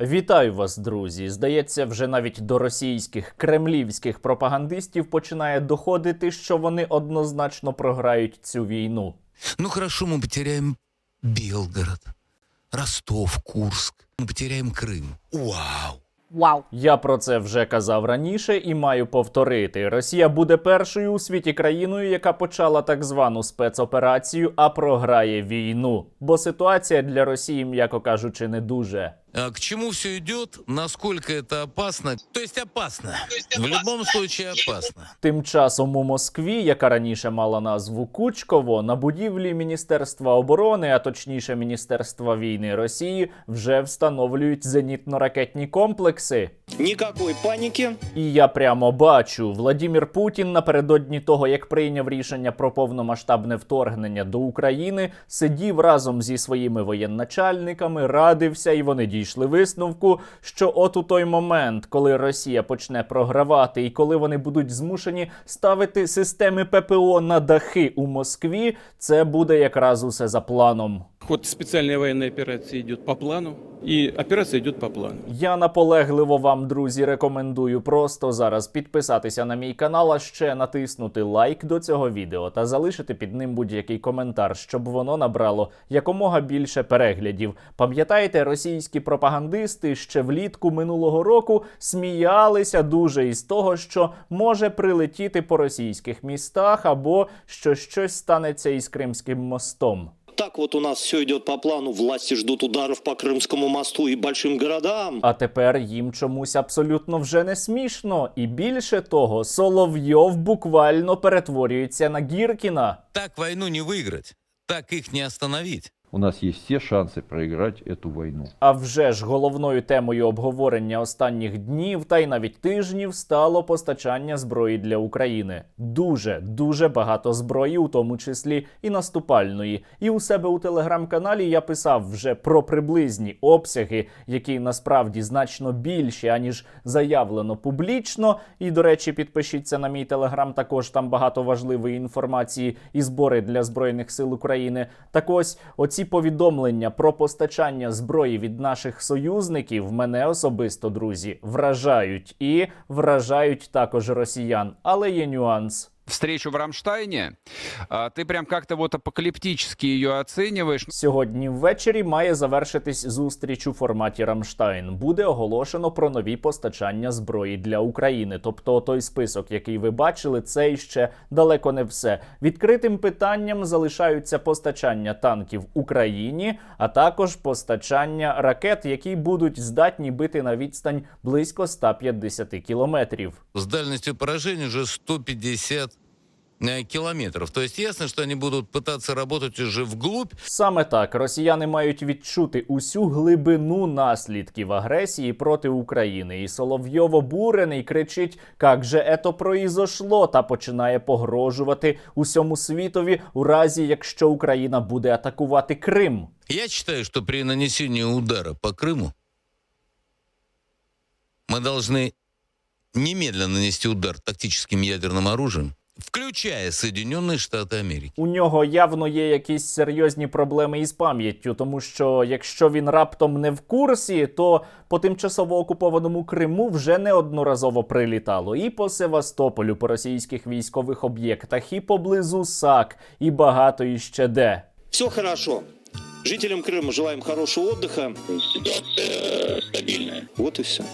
Вітаю вас, друзі. Здається, вже навіть до російських кремлівських пропагандистів починає доходити, що вони однозначно програють цю війну. Ну хорошо, мы потеряем Белгород, Ростов, Курск. Мы потеряем Крым. Вау! Вау. Я про це вже казав раніше і маю повторити. Росія буде першою у світі країною, яка почала так звану спецоперацію, а програє війну. Бо ситуація для Росії, м'яко кажучи, не дуже. А к чему все идет? Насколько это опасно? То есть опасно. В любом случае опасно. Тим часом у Москві, яка раніше мала назву Кучково, на будівлі Міністерства оборони, а точніше Міністерства війни Росії, вже встановлюють зенітно-ракетні комплекси. Никакой паники. І я прямо бачу, Владімір Путін напередодні того, як прийняв рішення про повномасштабне вторгнення до України, сидів разом зі своїми воєначальниками, радився, і вони дійшли висновку, що от у той момент, коли Росія почне програвати, і коли вони будуть змушені ставити системи ППО на дахи у Москві, це буде якраз усе за планом. Ход специальной военной операции идет по плану, и операция идет по плану. Я наполегливо вам, друзі, рекомендую просто зараз підписатися на мій канал, а ще натиснути лайк до цього відео та залишити під ним будь-який коментар, щоб воно набрало якомога більше переглядів. Пам'ятаєте, російські пропагандисти ще влітку минулого року сміялися дуже із того, що може прилетіти по російських містах або що щось станеться із Кримським мостом. Так вот у нас все идет по плану. Власти ждут ударов по Крымскому мосту и большим городам. А тепер їм чомусь абсолютно вже не смішно. І більше того, Соловйов буквально перетворюється на Гіркіна. Так війну не виграти, Так їх не остановить. У нас есть все шансы проиграть эту войну. А вже ж головною темою обговорення останніх днів та й навіть тижнів стало постачання зброї для України. Дуже дуже багато зброї, у тому числі і наступальної. І у себе у телеграм-каналі я писав вже про приблизні обсяги, які насправді значно більші, аніж заявлено публічно. І до речі, підпишіться на мій телеграм. Також там багато важливої інформації і збори для збройних сил України. Так ось оці повідомлення про постачання зброї від наших союзників мене особисто, друзі, вражають і вражають також росіян. Але є нюанс. Встречу в Рамштайне, а, ты прям как-то вот апокалиптически ее оцениваешь. Сьогодні ввечері має завершитись зустріч у форматі Рамштайн. Буде оголошено про нові постачання зброї для України. Тобто, той список, який ви бачили, це іще далеко не все. Відкритим питанням залишаються постачання танків Україні, а також постачання ракет, які будуть здатні бити на відстань близько 150 кілометрів. С дальностью поражения уже 150 э, километров. То есть ясно, что они будут пытаться работать уже вглубь. Саме так росіяни мають відчути усю глибину наслідків агресії проти України. І Соловйов обурений кричить: «Как же ето произошло?» та починає погрожувати усьому світові у разі, якщо Україна буде атакувати Крим. Я считаю, что при нанесении удара по Крыму мы должны немедленно нанести удар тактическим ядерным оружием, включая Соединенные Штаты Америки. У нього явно є якісь серйозні проблеми із пам'яттю, тому що якщо він раптом не в курсі, то по тимчасово окупованому Криму вже неодноразово прилітало і по Севастополю, по російських військових об'єктах, і поблизу САК, і багато іще де. Все хорошо. Жителям Крыма желаем хорошего отдыха. Ситуация стабильная. Вот и все.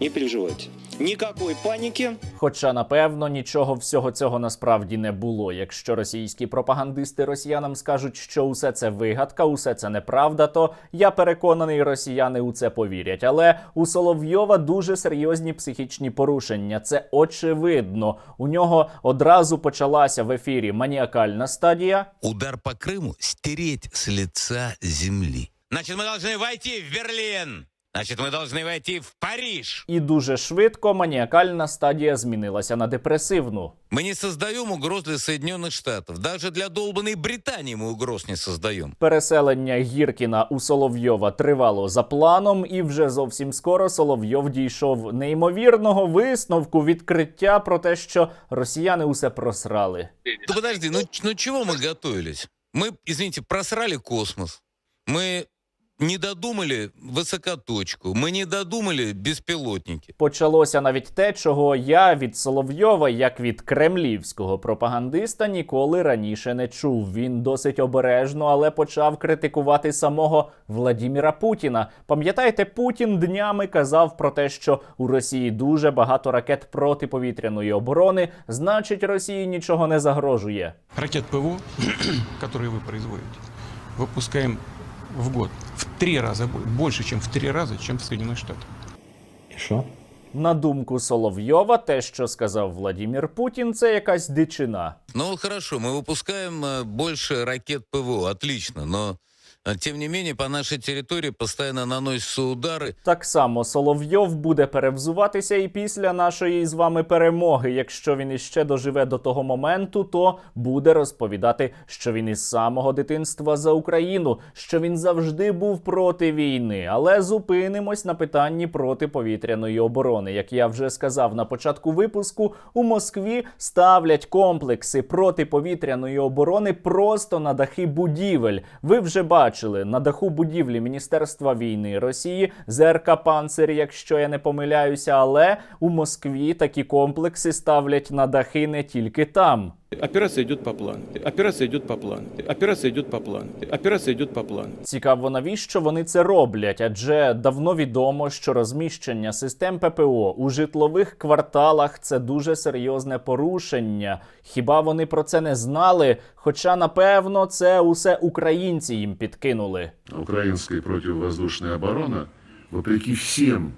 Не переживайте. Никакой паники. Хоча, напевно, нічого всього цього насправді не було. Якщо російські пропагандисти росіянам скажуть, що усе це вигадка, усе це неправда, то я переконаний, росіяни у це повірять. Але у Соловйова дуже серйозні психічні порушення. Це очевидно. У нього одразу почалася в ефірі маніакальна стадія. Удар по Крыму стереть с лица земли. Значит, мы должны войти в Берлин. Значит, мы должны войти в Париж. І дуже швидко маніакальна стадія змінилася на депресивну. Мы не создаем угроз для Соединенных Штатов. Даже для долбанной Британии мы угроз не создаем. Переселення Гіркіна у Соловйова тривало за планом, і вже зовсім скоро Соловйов дійшов неймовірного висновку відкриття про те, що росіяни усе просрали. Ну подожди, ну, ч- ну чего мы готовились? Мы, извините, просрали космос. Мы не додумали высокоточку, мы не додумали беспилотники. Почалося навіть те, чого я від Соловйова, як від кремлівського пропагандиста, ніколи раніше не чув. Він досить обережно, але почав критикувати самого Владіміра Путіна. Пам'ятаєте, Путін днями казав про те, що у Росії дуже багато ракет протиповітряної оборони, значить, Росії нічого не загрожує. Ракет ПВО, которые вы производите, выпускаем в год в три раза бо- больше, чем в три раза, чем в Соединенных Штатах. На думку Соловйова, те, що сказав Владімір Путін, це якась дичина. Ну хорошо, мы выпускаем э, больше ракет ПВО, отлично, но тем не менее по нашей территории постоянно наносятся удары. Так само Соловйов буде перевзуватися і після нашої з вами перемоги. Якщо він іще доживе до того моменту, то буде розповідати, що він із самого дитинства за Україну, що він завжди був проти війни. Але зупинимось на питанні протиповітряної оборони. Як я вже сказав на початку випуску, у Москві ставлять комплекси протиповітряної оборони просто на дахи будівель. Ви вже бачили на даху будівлі Міністерства війни Росії ЗРК Панцир, якщо я не помиляюся, але у Москві такі комплекси ставлять на дахи не тільки там. Операция идет по плану. Операция идет по плану. Операция идет по плану. Операция идет по плану. Цікаво, навіщо вони це роблять? Адже давно відомо, що розміщення систем ППО у житлових кварталах це дуже серйозне порушення. Хіба вони про це не знали? Хоча, напевно, це усе українці їм підкинули. Украинская противовоздушная оборона, вопреки всем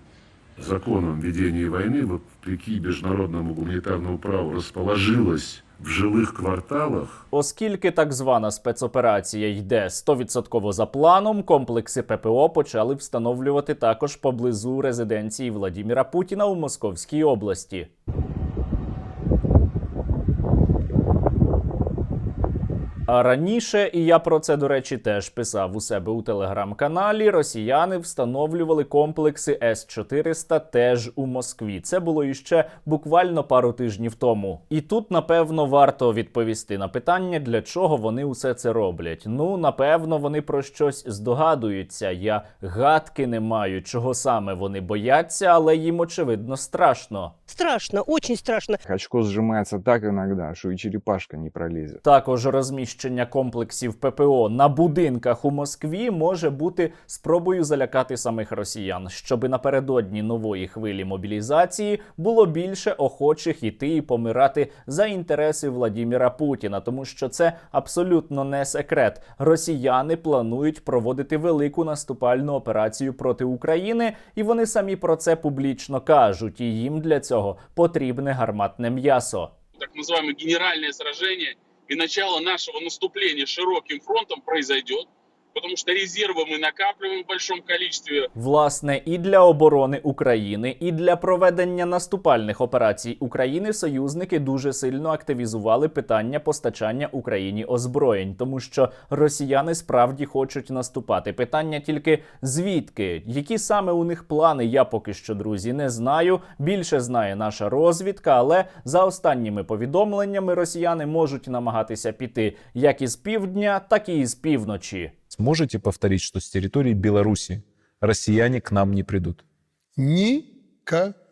законам ведения войны, вопреки международному гуманитарному праву, расположилась в жилых кварталах, Оскільки так звана спецоперація йде 100% за планом, комплекси ППО почали встановлювати також поблизу резиденції Владіміра Путіна у Московській області. Раніше, і я про це, до речі, теж писав у себе у телеграм-каналі. Росіяни встановлювали комплекси С-400 теж у Москві. Це було іще буквально пару тижнів тому. І тут, напевно, варто відповісти на питання, для чого вони усе це роблять. Ну, напевно, вони про щось здогадуються. Я гадки не маю, чого саме вони бояться, але їм очевидно страшно. Страшно, очень страшно. Очко сжимается так иногда, что и черепашка не пролезет. Також розміщення комплексів ППО на будинках у Москві може бути спробою залякати самих росіян, щоби напередодні нової хвилі мобілізації було більше охочих іти і помирати за інтереси Владіміра Путіна, тому що це абсолютно не секрет. Росіяни планують проводити велику наступальну операцію проти України, і вони самі про це публічно кажуть. І їм для цього потрібне гарматне м'ясо. так называемое генеральное сражение и начало нашего наступления широким фронтом произойдет, потому что резервы мы накапливаем в большом количестве, Власне, і для оборони України, і для проведення наступальних операцій України союзники дуже сильно активізували питання постачання Україні озброєнь, тому що росіяни справді хочуть наступати. Питання тільки звідки, які саме у них плани, я поки що, друзі, не знаю. Більше знає наша розвідка, але за останніми повідомленнями росіяни можуть намагатися піти як із півдня, так і із півночі. Сможете повторить, что с территории Беларуси россияне к нам не придут?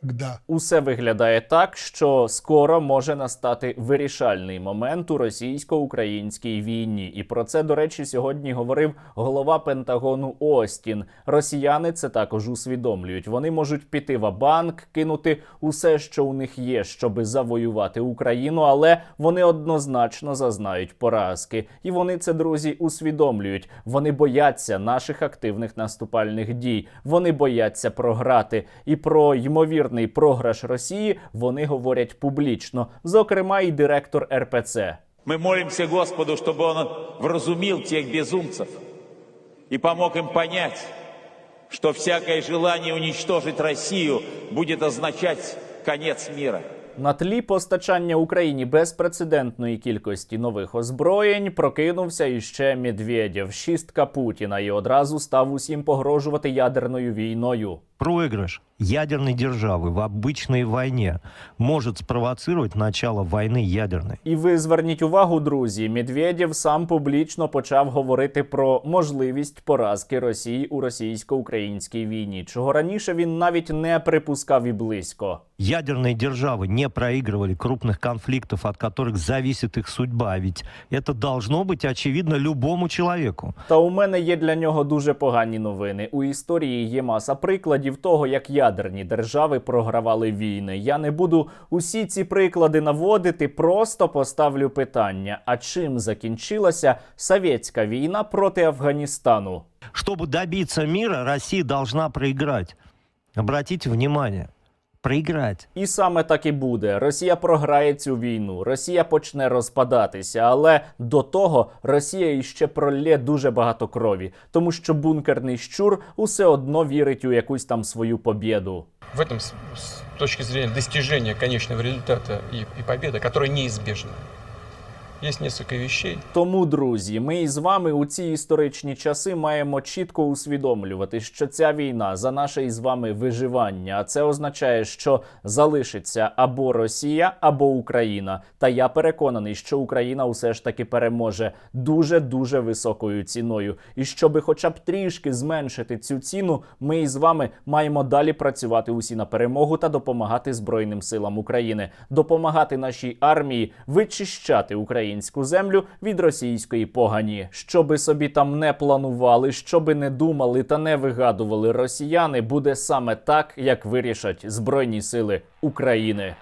Никогда. Усе виглядає так, що скоро може настати вирішальний момент у російсько-українській війні. І про це, до речі, сьогодні говорив голова Пентагону Остін. Росіяни це також усвідомлюють. Вони можуть піти в банк, кинути усе, що у них є, щоби завоювати Україну, але вони однозначно зазнають поразки. І вони це, друзі, усвідомлюють. Вони бояться наших активних наступальних дій. Вони бояться програти. І про ймовірний програш Росії вони говорять публічно, зокрема, і директор РПЦ. Мы молимся Господу, чтобы Он вразумил тех безумцев и помог им понять, что всякое желание уничтожить Россию будет означать конец мира. На тлі постачання Україні безпрецедентної кількості нових озброєнь прокинувся іще Медведєв, шістка Путіна, і одразу став усім погрожувати ядерною війною Проигрыш ядерной державы в обычной войне может спровоцировать начало войны ядерной. І ви зверніть увагу, друзі, Медведєв сам публічно почав говорити про можливість поразки Росії у російсько-українській війні, чого раніше він навіть не припускав і близько. Ядерные державы не проигрывали крупных конфликтов, от которых зависит их судьба. А Ведь это должно быть очевидно любому человеку. Та у мене є для нього дуже погані новини. У історії є маса прикладів того, як ядерні держави програвали війни. Я не буду усі ці приклади наводити, просто поставлю питання: а чим закінчилася совєтська війна проти Афганістану? Щоб добитися мира, Росія должна проіграти. Обратіть внимание, проиграть. І саме так і буде. Росія програє цю війну, Росія почне розпадатися, але до того Росія іще пролє дуже багато крові, тому що бункерний щур усе одно вірить у якусь там свою побіду. В этом с, точки зрения достижения конечного результата и, и победы, которая неизбежна. Есть несколько вещей, Тому, друзі, ми із вами у ці історичні часи маємо чітко усвідомлювати, що ця війна за наше із вами виживання. А це означає, що залишиться або Росія, або Україна. Та я переконаний, що Україна усе ж таки переможе дуже дуже високою ціною. І щоби хоча б трішки зменшити цю ціну, ми із вами маємо далі працювати усі на перемогу та допомагати Збройним силам України, допомагати нашій армії вичищати українську землю від російської погані. Що би собі там не планували, що би не думали та не вигадували росіяни, буде саме так, як вирішать Збройні сили України.